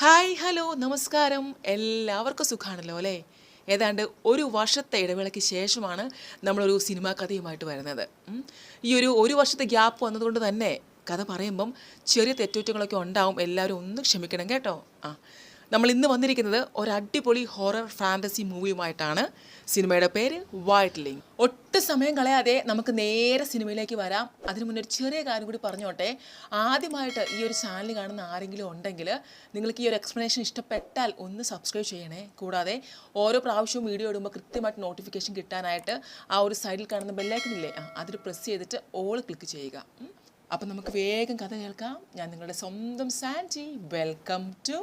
Hi hello നമസ്കാരം. എല്ലാവർക്കും സുഖാണല്ലോ അല്ലേ? ഏതാണ്ട് ഒരു വർഷത്തെ ഇടവേളയ്ക്ക് ശേഷമാണ് നമ്മളൊരു സിനിമാ കഥയുമായിട്ട് വരുന്നത്. ഈ ഒരു ഒരു വർഷത്തെ ഗ്യാപ്പ് വന്നതുകൊണ്ട് തന്നെ കഥ പറയുമ്പം ചെറിയ തെറ്റുറ്റങ്ങളൊക്കെ ഉണ്ടാവും. എല്ലാവരും ഒന്ന് ക്ഷമിക്കണം കേട്ടോ. ആ. നമ്മൾ ഇന്ന് വന്നിരിക്കുന്നത് ഒരു അടിപൊളി ഹൊറർ ഫാന്റസി മൂവിയുമായിട്ടാണ് സിനിമയുടെ പേര് വൈറ്റ് ലിങ്ക് ഒട്ടും സമയം കളയാതെ നമുക്ക് നേരെ സിനിമയിലേക്ക് വരാം. അതിനു മുന്നേ ഒരു ചെറിയ കാര്യം കൂടി പറഞ്ഞോട്ടെ. ആദ്യമായിട്ട് ഈ ഒരു ചാനൽ കാണുന്ന ആരെങ്കിലും ഉണ്ടെങ്കിൽ നിങ്ങൾക്ക് ഈ ഒരു എക്സ്പ്ലനേഷൻ ഇഷ്ടപ്പെട്ടാൽ ഒന്ന് സബ്സ്ക്രൈബ് ചെയ്യണേ. കൂടാതെ ഓരോ പ്രാവശ്യവും വീഡിയോ ഇടുമ്പോൾ കൃത്യമായിട്ട് നോട്ടിഫിക്കേഷൻ കിട്ടാനായിട്ട് ആ ഒരു സൈഡിൽ കാണുന്ന ബെല്ലൈക്കണില്ലേ അതിൽ പ്രസ് ചെയ്തിട്ട് ഓൾ ക്ലിക്ക് ചെയ്യുക. അപ്പം നമുക്ക് വേഗം കഥ കേൾക്കാം. ഞാൻ നിങ്ങളുടെ സ്വന്തം സാന്റി വെൽക്കം ടു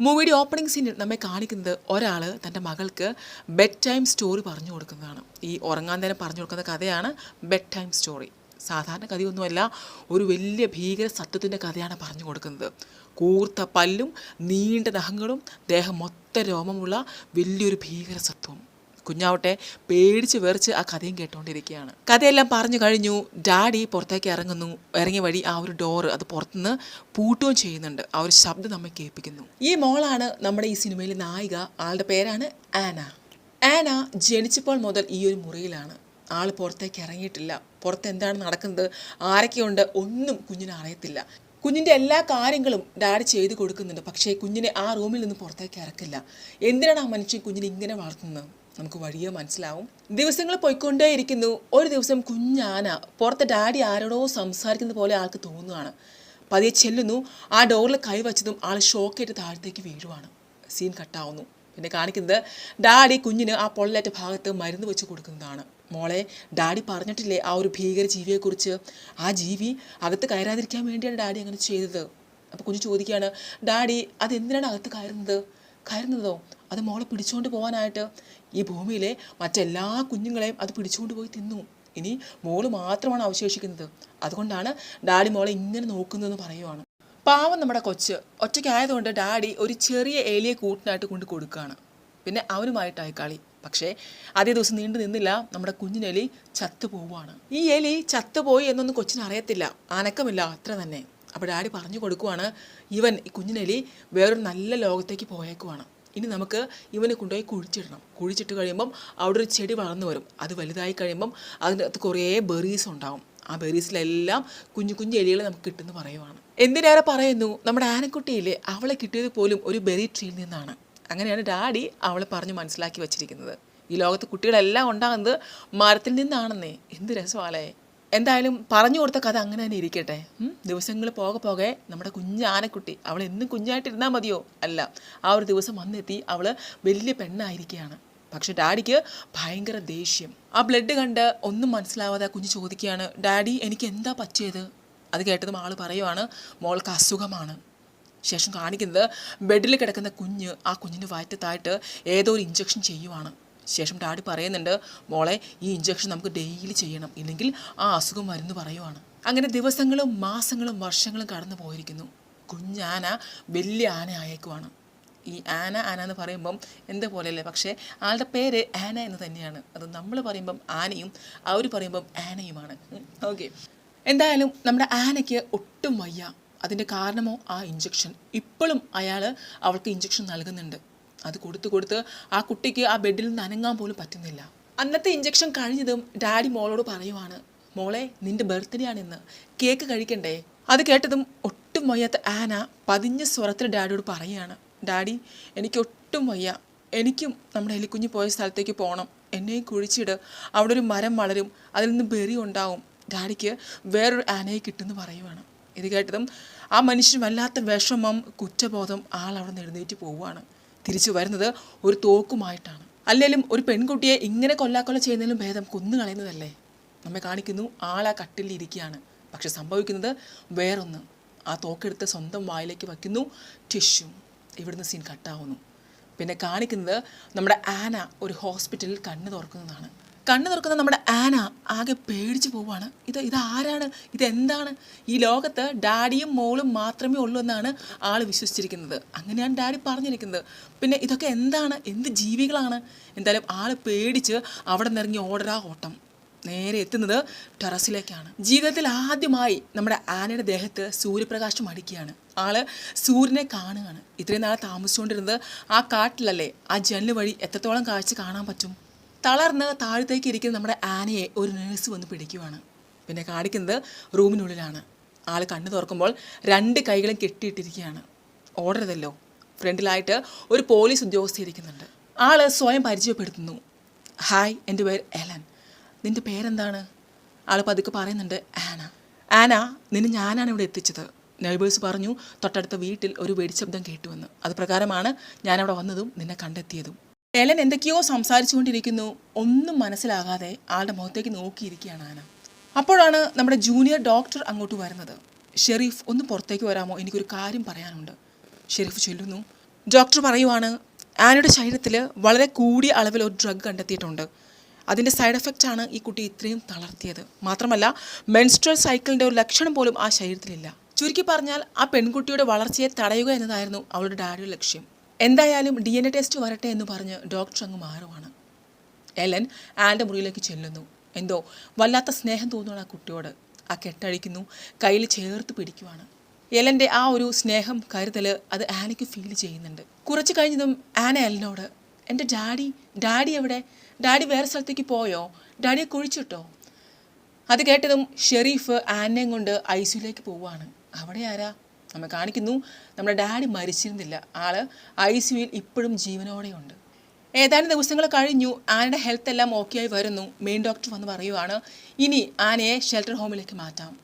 മൂവിയുടെ ഓപ്പണിംഗ് സീനിൽ നമ്മെ കാണിക്കുന്നത് ഒരാൾ തന്റെ മകൾക്ക് ബെഡ് ടൈം സ്റ്റോറി പറഞ്ഞു കൊടുക്കുന്നതാണ്. ഈ ഉറങ്ങാൻ നേരം പറഞ്ഞു കൊടുക്കുന്ന കഥയാണ് ബെഡ് ടൈം സ്റ്റോറി. സാധാരണ കഥയൊന്നുമല്ല ഒരു വലിയ ഭീകര സത്യത്തിന്റെ കഥയാണ് പറഞ്ഞു കൊടുക്കുന്നത്. കൂർത്ത പല്ലും നീണ്ട നഖങ്ങളും ദേഹം മൊത്ത രോമമുള്ള വലിയൊരു ഭീകര സത്വം. കുഞ്ഞാവട്ടെ പേടിച്ച് വെറിച്ച് ആ കഥയും കേട്ടുകൊണ്ടിരിക്കുകയാണ് കഥയെല്ലാം പറഞ്ഞു കഴിഞ്ഞു. ഡാഡി പുറത്തേക്ക് ഇറങ്ങുന്നു. ഇറങ്ങിയ വഴി ആ ഒരു ഡോറ് അത് പുറത്തുനിന്ന് പൂട്ടുകയും ചെയ്യുന്നുണ്ട്. ആ ഒരു ശബ്ദം നമ്മെ കേൾപ്പിക്കുന്നു. ഈ മോളാണ് നമ്മുടെ ഈ സിനിമയിലെ നായിക. ആളുടെ പേരാണ് ആന. ആന ജനിച്ചപ്പോൾ മുതൽ ഈ ഒരു മുറിയിലാണ്. ആൾ പുറത്തേക്ക് ഇറങ്ങിയിട്ടില്ല. പുറത്ത് എന്താണ് നടക്കുന്നത്? ആരൊക്കെയുണ്ട്? ഒന്നും കുഞ്ഞിനെ അറിയത്തില്ല. കുഞ്ഞിന്റെ എല്ലാ കാര്യങ്ങളും ഡാഡി ചെയ്തു കൊടുക്കുന്നുണ്ട്. പക്ഷേ കുഞ്ഞിനെ ആ റൂമിൽ നിന്ന് പുറത്തേക്ക് ഇറക്കില്ല. എന്തിനാണ് ആ മനുഷ്യൻ കുഞ്ഞിനെ ഇങ്ങനെ വളർത്തുന്നത്? നമുക്ക് വഴിയെ മനസ്സിലാവും. ദിവസങ്ങൾ പോയിക്കൊണ്ടേയിരിക്കുന്നു. ഒരു ദിവസം കുഞ്ഞാന പുറത്തെ ഡാഡി ആരോടോ സംസാരിക്കുന്ന പോലെ ആൾക്ക് തോന്നുകയാണ് പതിയെ ചെല്ലുന്നു. ആ ഡോറിൽ കൈവച്ചതും ആൾ ഷോക്കേറ്റ് താഴത്തേക്ക് വീഴുവാണ്. സീൻ കട്ടാവുന്നു. പിന്നെ കാണിക്കുന്നത് ഡാഡി കുഞ്ഞിന് ആ പൊള്ളലേറ്റ ഭാഗത്ത് മരുന്ന് വെച്ച് കൊടുക്കുന്നതാണ്. മോളെ ഡാഡി പറഞ്ഞിട്ടില്ലേ ആ ഒരു ഭീകര ജീവിയെക്കുറിച്ച്? ആ ജീവി അകത്ത് കയറാതിരിക്കാൻ വേണ്ടിയാണ് ഡാഡി അങ്ങനെ ചെയ്തത്. അപ്പോൾ കുഞ്ഞ് ചോദിക്കുകയാണ് ഡാഡി അതെന്തിനാണ് അകത്ത് കയറുന്നത്? കയറുന്നതോ? അത് മോളെ പിടിച്ചുകൊണ്ട് പോകാനായിട്ട് ഈ ഭൂമിയിലെ മറ്റെല്ലാ കുഞ്ഞുങ്ങളെയും അത് പിടിച്ചുകൊണ്ട് പോയി തിന്നു. ഇനി മോൾ മാത്രമാണ് അവശേഷിക്കുന്നത്. അതുകൊണ്ടാണ് ഡാഡി മോളെ ഇങ്ങനെ നോക്കുന്നതെന്ന് പറയുവാണ്. പാവം നമ്മുടെ കൊച്ച്. ഒറ്റയ്ക്കായതുകൊണ്ട് ഡാഡി ഒരു ചെറിയ ഏലിയെ കൂട്ടിനായിട്ട് കൊണ്ട് കൊടുക്കുകയാണ്. പിന്നെ അവനുമായിട്ടായി കളി. പക്ഷേ അതേ ദിവസം നീണ്ടു നിന്നില്ല നമ്മുടെ കുഞ്ഞിനെലി ചത്തു പോവുകയാണ് ഈ എലി ചത്തുപോയി എന്നൊന്നും കൊച്ചിന് അറിയത്തില്ല. അനക്കമില്ല അത്ര തന്നെ. അപ്പോൾ ഡാഡി പറഞ്ഞു കൊടുക്കുവാണ് ഇവൻ ഈ കുഞ്ഞിനെലി വേറൊരു നല്ല ലോകത്തേക്ക് പോയേക്കുവാണ്. ഇനി നമുക്ക് ഇവനെ കൊണ്ടുപോയി കുഴിച്ചിടണം. കുഴിച്ചിട്ട് കഴിയുമ്പം അവിടെ ഒരു ചെടി വളർന്നു വരും. അത് വലുതായി കഴിയുമ്പം അതിന്റെ അകത്ത് കുറേ ബെറീസ് ഉണ്ടാവും. ആ ബെറീസിലെല്ലാം കുഞ്ഞു കുഞ്ഞു എലികൾ നമുക്ക് കിട്ടുമെന്ന് പറയുവാണ്. എന്തിനേറെ പറയുന്നു? നമ്മുടെ ആനക്കുട്ടിയിലെ അവളെ കിട്ടിയത് പോലും ഒരു ബെറി ട്രീയിൽ നിന്നാണ്. അങ്ങനെയാണ് ഡാഡി അവളെ പറഞ്ഞ് മനസ്സിലാക്കി വെച്ചിരിക്കുന്നത്. ഈ ലോകത്ത് കുട്ടികളെല്ലാം ഉണ്ടാകുന്നത് മരത്തിൽ നിന്നാണെന്നേ. എന്ത് രസമാലേ എന്തായാലും പറഞ്ഞു കൊടുത്ത കഥ അങ്ങനെ തന്നെ ഇരിക്കട്ടെ. ദിവസങ്ങൾ പോകെ പോകെ നമ്മുടെ കുഞ്ഞ് ആനക്കുട്ടി അവൾ എന്നും കുഞ്ഞായിട്ടിരുന്നാൽ മതിയോ? അല്ല. ആ ഒരു ദിവസം വന്നെത്തി അവൾ വലിയ പെണ്ണായിരിക്കുകയാണ് പക്ഷെ ഡാഡിക്ക് ഭയങ്കര ദേഷ്യം. ആ ബ്ലഡ് കണ്ട് ഒന്നും മനസ്സിലാവാതെ കുഞ്ഞ് ചോദിക്കുകയാണ് ഡാഡി എനിക്ക് എന്താ പറ്റിയത്? അത് കേട്ടതും ആൾ പറയുവാണ് മോൾക്ക് അസുഖമാണ്. ശേഷം കാണിക്കുന്നത് ബെഡിൽ കിടക്കുന്ന കുഞ്ഞ് ആ കുഞ്ഞിന്റെ വയറ്റത്തായിട്ട് ഏതോ ഒരു ഇഞ്ചക്ഷൻ ചെയ്യുവാണ്. ശേഷം ഡാഡി പറയുന്നുണ്ട് മോളെ ഈ ഇഞ്ചക്ഷൻ നമുക്ക് ഡെയിലി ചെയ്യണം. ഇല്ലെങ്കിൽ ആ അസുഖം വരുന്നു പറയുവാണ്. അങ്ങനെ ദിവസങ്ങളും മാസങ്ങളും വർഷങ്ങളും കടന്നു പോയിരിക്കുന്നു. കുഞ്ഞാന വലിയ ആന ആയേക്കുവാണ്. ഈ ആന ആന എന്ന് പറയുമ്പം എന്താ പോലെയല്ലേ? പക്ഷേ ആളുടെ പേര് ആന എന്ന് തന്നെയാണ്. അത് നമ്മൾ പറയുമ്പം ആനയും അവർ പറയുമ്പം ആനയുമാണ്. ഓക്കെ. എന്തായാലും നമ്മുടെ ആനയ്ക്ക് ഒട്ടും വയ്യ. അതിന്റെ കാരണമോ? ആ ഇഞ്ചക്ഷൻ ഇപ്പോഴും അയാൾ അവൾക്ക് ഇഞ്ചക്ഷൻ നൽകുന്നുണ്ട്. അത് കൊടുത്ത് കൊടുത്ത് ആ കുട്ടിക്ക് ആ ബെഡിൽ നിന്ന് അനങ്ങാൻ പോലും പറ്റുന്നില്ല. അന്നത്തെ ഇഞ്ചക്ഷൻ കഴിഞ്ഞതും ഡാഡി മോളോട് പറയുവാണ് മോളെ നിന്റെ ബർത്ത്ഡേ ആണിന്ന്. കേക്ക് കഴിക്കണ്ടേ? അത് കേട്ടതും ഒട്ടും വയ്യാത്ത ആന പതിഞ്ഞ സ്വരത്തിൽ ഡാഡിയോട് പറയുകയാണ് ഡാഡി എനിക്ക് ഒട്ടും വയ്യ. എനിക്കും നമ്മുടെ എലിക്കുഞ്ഞ് പോയ സ്ഥലത്തേക്ക് പോകണം എന്നെയും കുഴിച്ചിട്. അവിടെ ഒരു മരം വളരും. അതിൽ നിന്ന് ബെറി ഉണ്ടാവും. ഡാഡിക്ക് വേറൊരു ആനയെ കിട്ടുമെന്ന് പറയുവാണ്. ഇത് കേട്ടതും ആ മനുഷ്യൻ വല്ലാത്ത വിഷമം കുറ്റബോധം ആൾ അവിടെ നിന്ന് എഴുന്നേറ്റ് പോവുകയാണ് തിരിച്ചു വരുന്നത് ഒരു തോക്കുമായിട്ടാണ്. അല്ലെങ്കിലും ഒരു പെൺകുട്ടിയെ ഇങ്ങനെ കൊല്ലാക്കൊല ചെയ്യുന്നതിലും ഭേദം കൊന്നു കളയുന്നതല്ലേ? നമ്മെ കാണിക്കുന്നു ആൾ ആ കട്ടിലിൽ ഇരിക്കുകയാണ്. പക്ഷെ സംഭവിക്കുന്നത് വേറൊന്ന്. ആ തോക്കെടുത്ത് സ്വന്തം വായിലേക്ക് വയ്ക്കുന്നു ടിഷ്യു. ഇവിടുന്ന് സീൻ കട്ടാവുന്നു. പിന്നെ കാണിക്കുന്നത് നമ്മുടെ ആന ഒരു ഹോസ്പിറ്റലിൽ കണ്ണു തുറക്കുന്നതാണ്. കണ്ണ് തുറക്കുന്ന നമ്മുടെ ആന ആകെ പേടിച്ചു പോവാണ് ഇത് ഇത് ആരാണ് ഇതെന്താണ്? ഈ ലോകത്ത് ഡാഡിയും മോളും മാത്രമേ ഉള്ളൂ എന്നാണ് ആൾ വിശ്വസിച്ചിരിക്കുന്നത്. അങ്ങനെയാണ് ഡാഡി പറഞ്ഞിരിക്കുന്നത്. പിന്നെ ഇതൊക്കെ എന്താണ്? എന്ത് ജീവികളാണ്? എന്തായാലും ആൾ പേടിച്ച് അവിടെ നിന്നിറങ്ങി ഓടരാ ഓട്ടം. നേരെ എത്തുന്നത് ടെറസിലേക്കാണ്. ജീവിതത്തിൽ ആദ്യമായി നമ്മുടെ ആനയുടെ ദേഹത്ത് സൂര്യപ്രകാശം അടിക്കുകയാണ്. ആൾ സൂര്യനെ കാണുകയാണ്. ഇത്രയും നാളെ താമസിച്ചുകൊണ്ടിരുന്നത് ആ കാട്ടിലല്ലേ? ആ ജനൽ വഴി എത്രത്തോളം കാഴ്ച കാണാൻ പറ്റും? തളർന്ന് താഴത്തേക്ക് ഇരിക്കുന്ന നമ്മുടെ ആനയെ ഒരു നേഴ്സ് വന്ന് പിടിക്കുവാണ്. പിന്നെ കാണിക്കുന്നത് റൂമിനുള്ളിലാണ്. ആൾ കണ്ണു തുറക്കുമ്പോൾ രണ്ട് കൈകളും കെട്ടിയിട്ടിരിക്കുകയാണ്. ഓടരുതല്ലോ ഫ്രണ്ടിലായിട്ട് ഒരു പോലീസ് ഉദ്യോഗസ്ഥ ഇരിക്കുന്നുണ്ട്. ആൾ സ്വയം പരിചയപ്പെടുത്തുന്നു. ഹായ് എന്റെ പേര് എലൻ. നിന്റെ പേരെന്താണ്? ആൾ പതുക്കെ പറയുന്നുണ്ട് ആന. ആന നിന്നെ ഞാനാണ് ഇവിടെ എത്തിച്ചത്. നൈബേഴ്സ് പറഞ്ഞു തൊട്ടടുത്ത വീട്ടിൽ ഒരു വെടിശബ്ദം കേട്ടുവെന്ന്. അത് പ്രകാരമാണ് ഞാനവിടെ വന്നതും നിന്നെ കണ്ടെത്തിയതും. എലൻ എന്തൊക്കെയോ സംസാരിച്ചുകൊണ്ടിരിക്കുന്നു. ഒന്നും മനസ്സിലാകാതെ ആളുടെ മുഖത്തേക്ക് നോക്കിയിരിക്കുകയാണ് ആന. അപ്പോഴാണ് നമ്മുടെ ജൂനിയർ ഡോക്ടർ അങ്ങോട്ട് വരുന്നത്. ഷെരീഫ് ഒന്ന് പുറത്തേക്ക് വരാമോ? എനിക്കൊരു കാര്യം പറയാനുണ്ട്. ഷെരീഫ് ചൊല്ലുന്നു. ഡോക്ടർ പറയുവാണ് ആനയുടെ ശരീരത്തിൽ വളരെ കൂടിയ അളവിൽ ഒരു ഡ്രഗ് കണ്ടെത്തിയിട്ടുണ്ട്. അതിന്റെ സൈഡ് എഫക്റ്റാണ് ഈ കുട്ടി ഇത്രയും തളർത്തിയത്. മാത്രമല്ല മെൻസ്ട്രൽ സൈക്കിളിന്റെ ഒരു ലക്ഷണം പോലും ആ ശരീരത്തിലില്ല. ചുരുക്കി പറഞ്ഞാൽ ആ പെൺകുട്ടിയുടെ വളർച്ചയെ തടയുക എന്നതായിരുന്നു അവളുടെ ഡാഡിയുടെ ലക്ഷ്യം. എന്തായാലും ഡി എൻ എ ടെസ്റ്റ് വരട്ടെ എന്ന് പറഞ്ഞ് ഡോക്ടർ അങ്ങ് മാറുവാണ്. എലൻ ആന്റെ മുറിയിലേക്ക് ചെല്ലുന്നു. എന്തോ വല്ലാത്ത സ്നേഹം തോന്നുകയാണ് ആ കുട്ടിയോട്. ആ കെട്ടഴിക്കുന്നു കയ്യിൽ ചേർത്ത് പിടിക്കുവാണ്. എലന്റെ ആ ഒരു സ്നേഹം കരുതൽ അത് ആനയ്ക്ക് ഫീൽ ചെയ്യുന്നുണ്ട്. കുറച്ച് കഴിഞ്ഞതും ആന എലനോട് എന്റെ ഡാഡി ഡാഡി എവിടെ? ഡാഡി വേറെ സ്ഥലത്തേക്ക് പോയോ? ഡാഡിയെ കുഴിച്ചിട്ടോ? അത് കേട്ടതും ഷെരീഫ് ആനയും കൊണ്ട് ഐ സിയിലേക്ക് പോവുകയാണ് അവിടെ ആരാ? നമ്മെ കാണിക്കുന്നു. നമ്മുടെ ഡാഡി മരിച്ചിരുന്നില്ല. ആൾ ഐ സിയുയിൽ ഇപ്പോഴും ജീവനോടെയുണ്ട്. ഏതാനും ദിവസങ്ങൾ കഴിഞ്ഞു. ആനയുടെ ഹെൽത്ത് എല്ലാം ഓക്കെ ആയി വരുന്നു. മെയിൻ ഡോക്ടർ വന്ന് പറയുവാണ് ഇനി ആനയെ ഷെൽട്ടർ ഹോമിലേക്ക് മാറ്റാം.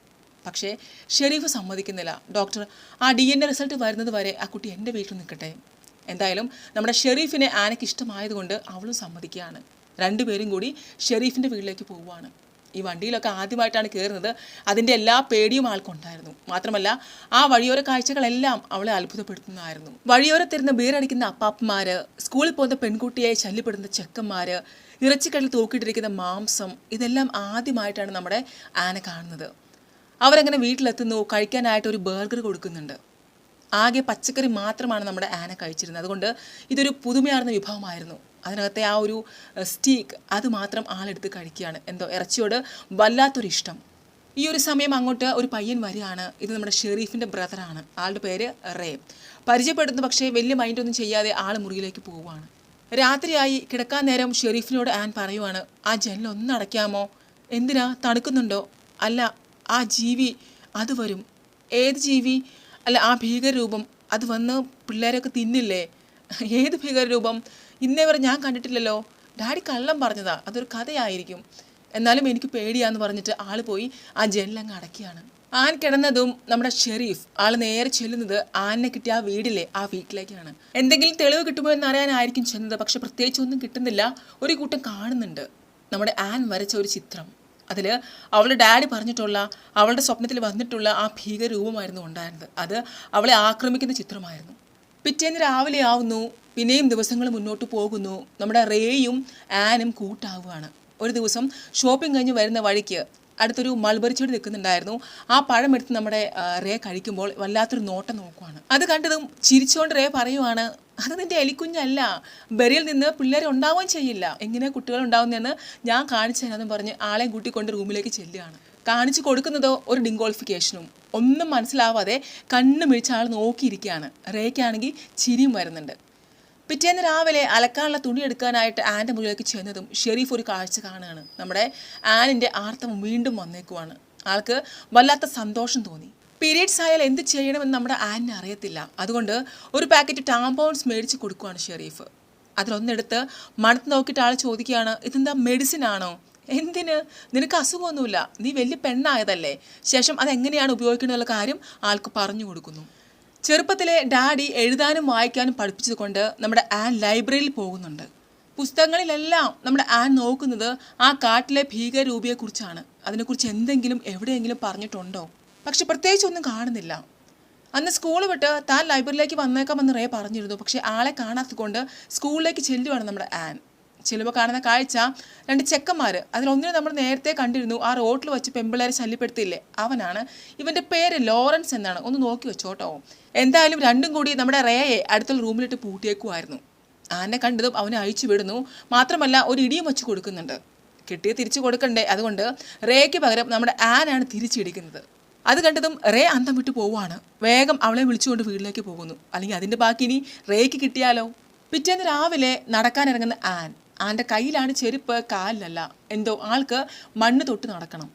പക്ഷേ ഷെരീഫ് സമ്മതിക്കുന്നില്ല. ഡോക്ടർ ആ ഡി എൻ എ റിസൾട്ട് വരുന്നത് വരെ ആ കുട്ടി എന്റെ വീട്ടിൽ നിൽക്കട്ടെ. എന്തായാലും നമ്മുടെ ഷെരീഫിനെ ആനയ്ക്ക് ഇഷ്ടമായതുകൊണ്ട് അവളും സമ്മതിക്കുകയാണ്. രണ്ടുപേരും കൂടി ഷെരീഫിന്റെ വീട്ടിലേക്ക് പോവുകയാണ് ഈ വണ്ടിയിലൊക്കെ ആദ്യമായിട്ടാണ് കയറുന്നത് അതിന്റെ എല്ലാ പേടിയും ആൾക്കുണ്ടായിരുന്നു. മാത്രമല്ല ആ വഴിയോര കാഴ്ചകളെല്ലാം അവളെ അത്ഭുതപ്പെടുത്തുന്നതായിരുന്നു. വഴിയോരത്തിരുന്ന് ബീറടിക്കുന്ന അപ്പാപ്പന്മാർ സ്കൂളിൽ പോകുന്ന പെൺകുട്ടിയെ ശല്യപ്പെടുന്ന ചെക്കന്മാർ ഇറച്ചിക്കടൽ തൂക്കിയിട്ടിരിക്കുന്ന മാംസം ഇതെല്ലാം ആദ്യമായിട്ടാണ് നമ്മുടെ ആന കാണുന്നത്. അവരങ്ങനെ വീട്ടിലെത്തുന്നു കഴിക്കാനായിട്ട് ഒരു ബർഗർ കൊടുക്കുന്നുണ്ട്. ആകെ പച്ചക്കറി മാത്രമാണ് നമ്മുടെ ആന കഴിച്ചിരുന്നത്. അതുകൊണ്ട് ഇതൊരു പുതുമയാർന്ന വിഭവമായിരുന്നു. അതിനകത്തെ ആ ഒരു സ്റ്റീക്ക് അത് മാത്രം ആളെടുത്ത് കഴിക്കുകയാണ്. എന്തോ ഇറച്ചിയോട് വല്ലാത്തൊരു ഇഷ്ടം ഈ ഒരു സമയം അങ്ങോട്ട് ഒരു പയ്യൻ വരികയാണ്. ഇത് നമ്മുടെ ഷെറീഫിന്റെ ബ്രദറാണ് ആളുടെ പേര് റേ. പരിചയപ്പെടുന്നു പക്ഷേ വലിയ മൈൻഡൊന്നും ചെയ്യാതെ ആൾ മുറിയിലേക്ക് പോവുകയാണ്. രാത്രിയായി കിടക്കാൻ നേരം ഷെറീഫിനോട് ആൻ പറയുവാണ് ആ ജനലൊന്നും അടയ്ക്കാമോ? എന്തിനാ? തണുക്കുന്നുണ്ടോ? അല്ല ആ ജീവി അത് വരും. ഏത് ജീവി? അല്ല ആ ഭീകരരൂപം. അത് വന്ന് പിള്ളേരൊക്കെ തിന്നില്ലേ? ഏത് ഭീകരരൂപം? ഇന്നേ വരെ ഞാൻ കണ്ടിട്ടില്ലല്ലോ. ഡാഡി കള്ളം പറഞ്ഞതാ. അതൊരു കഥയായിരിക്കും. എന്നാലും എനിക്ക് പേടിയാന്ന് പറഞ്ഞിട്ട് ആൾ പോയി ആ ജനലങ്ങ് അടക്കിയാണ്. ആൻ കിടന്നതും നമ്മുടെ ഷെരീഫ് ആൾ നേരെ ചെല്ലുന്നത് ആനെ കിട്ടിയ ആ വീടിലെ ആ വീട്ടിലേക്കാണ്. എന്തെങ്കിലും തെളിവ് കിട്ടുമോ എന്ന് അറിയാനായിരിക്കും ചെന്നത്. പക്ഷെ പ്രത്യേകിച്ച് ഒന്നും കിട്ടുന്നില്ല. ഒരു കൂട്ടം കാണുന്നുണ്ട്. നമ്മുടെ ആൻ വരച്ച ഒരു ചിത്രം. അതിൽ അവളുടെ ഡാഡി പറഞ്ഞിട്ടുള്ള അവളുടെ സ്വപ്നത്തിൽ വന്നിട്ടുള്ള ആ ഭീകരൂപമായിരുന്നു ഉണ്ടായിരുന്നത്. അത് അവളെ ആക്രമിക്കുന്ന ചിത്രമായിരുന്നു. പിറ്റേന്ന് രാവിലെ ആവുന്നു പിന്നെയും ദിവസങ്ങൾ മുന്നോട്ട് പോകുന്നു. നമ്മുടെ റേയും ആനും കൂട്ടാവുകയാണ്. ഒരു ദിവസം ഷോപ്പിംഗ് കഴിഞ്ഞ് വരുന്ന വഴിക്ക് അടുത്തൊരു മൾബറി ചെടി നിൽക്കുന്നുണ്ടായിരുന്നു. ആ പഴം എടുത്ത് നമ്മുടെ റേ കഴിക്കുമ്പോൾ വല്ലാത്തൊരു നോട്ടം നോക്കുവാണ്. അത് കണ്ടതും ചിരിച്ചുകൊണ്ട് റേ പറയുവാണ് അത് നിന്റെ എലിക്കുഞ്ഞല്ല ബെറിയിൽ നിന്ന് പിള്ളേരെ ഉണ്ടാവുകയും ചെയ്യില്ല. എങ്ങനെ കുട്ടികൾ ഉണ്ടാവുന്നതെന്ന് ഞാൻ കാണിച്ചു തരാമെന്ന് പറഞ്ഞ് ആളെയും കൂട്ടിക്കൊണ്ട് റൂമിലേക്ക് ചെല്ലുകയാണ്. കാണിച്ചു കൊടുക്കുന്നതോ ഒരു ഡിങ്കോളിഫിക്കേഷനും ഒന്നും മനസ്സിലാവാതെ കണ്ണ് മിഴിച്ച ആൾ നോക്കിയിരിക്കുകയാണ്. റേക്കാണെങ്കിൽ ചിരിയും വരുന്നുണ്ട്. പിറ്റേന്ന് രാവിലെ അലക്കാനുള്ള തുണി എടുക്കാനായിട്ട് ആന്റെ മുറിയിലേക്ക് ചെന്നതും ഷെരീഫ് ഒരു കാഴ്ച കാണുകയാണ്. നമ്മുടെ ആനിന്റെ ആർത്തവം വീണ്ടും വന്നേക്കുവാണ്. ആൾക്ക് വല്ലാത്ത സന്തോഷം തോന്നി. പീരീഡ്സ് ആയാൽ എന്ത് ചെയ്യണമെന്ന് നമ്മുടെ ആനിനെ അറിയത്തില്ല. അതുകൊണ്ട് ഒരു പാക്കറ്റ് ടാമ്പോൺസ് മേടിച്ച് കൊടുക്കുവാണ് ഷെരീഫ്. അതിലൊന്നെടുത്ത് മണത്ത് നോക്കിയിട്ട് ആൾ ചോദിക്കുകയാണ് ഇതെന്താ മെഡിസിൻ ആണോ? എന്തിന്? നിനക്ക് അസുഖമൊന്നുമില്ല. നീ വലിയ പെണ്ണായതല്ലേ. ശേഷം അതെങ്ങനെയാണ് ഉപയോഗിക്കുന്നതെന്നുള്ള കാര്യം ആൾക്ക് പറഞ്ഞു കൊടുക്കുന്നു. ചെറുപ്പത്തിലെ ഡാഡി എഴുതാനും വായിക്കാനും പഠിപ്പിച്ചതുകൊണ്ട് നമ്മുടെ ആൻ ലൈബ്രറിയിൽ പോകുന്നുണ്ട്. പുസ്തകങ്ങളിലെല്ലാം നമ്മുടെ ആൻ നോക്കുന്നത് ആ കാട്ടിലെ ഭീകരരൂപിയെക്കുറിച്ചാണ്. അതിനെക്കുറിച്ച് എന്തെങ്കിലും എവിടെയെങ്കിലും പറഞ്ഞിട്ടുണ്ടോ? പക്ഷെ പ്രത്യേകിച്ചൊന്നും കാണുന്നില്ല. അന്ന് സ്കൂൾ വിട്ട് താൻ ലൈബ്രറിയിലേക്ക് വന്നേക്കാമെന്ന് റേ പറഞ്ഞിരുന്നു. പക്ഷേ ആളെ കാണാത്തത് കൊണ്ട് സ്കൂളിലേക്ക് ചെല്ലുവാണ് നമ്മുടെ ആൻ. ചെല്ലുമ്പോൾ കാണുന്ന കാഴ്ച രണ്ട് ചെക്കന്മാർ അതിലൊന്നിനെ നമ്മൾ നേരത്തെ കണ്ടിരുന്നു. ആ റോട്ടിൽ വെച്ച് പെമ്പിള്ളേരെ ശല്യപ്പെടുത്തിയില്ലേ? അവനാണ്. ഇവന്റെ പേര് ലോറൻസ് എന്നാണ്. ഒന്ന് നോക്കി വെച്ചോട്ടോ. എന്തായാലും രണ്ടും കൂടി നമ്മുടെ റേയെ അടുത്തുള്ള റൂമിലിട്ട് പൂട്ടിയേക്കുമായിരുന്നു ആനെ കണ്ടതും അവനെ അഴിച്ചു വിടുന്നു. മാത്രമല്ല ഒരു ഇടിയും വെച്ച് കൊടുക്കുന്നുണ്ട്. കിട്ടിയ തിരിച്ചു കൊടുക്കണ്ടേ? അതുകൊണ്ട് റേയ്ക്ക് പകരം നമ്മുടെ ആനാണ് തിരിച്ചിടിക്കുന്നത്. അത് കണ്ടതും റേ അന്തം വിട്ട് പോവുകയാണ് വേഗം അവളെ വിളിച്ചുകൊണ്ട് വീട്ടിലേക്ക് പോകുന്നു. അല്ലെങ്കിൽ അതിന്റെ ബാക്കി ഇനി റേക്ക് കിട്ടിയാലോ? പിറ്റേന്ന് രാവിലെ നടക്കാനിറങ്ങുന്ന ആൻ. ആന്റെ കയ്യിലാണ് ചെരുപ്പ് കാലിലല്ല എന്തോ ആൾക്ക് മണ്ണ് തൊട്ട് നടക്കണം.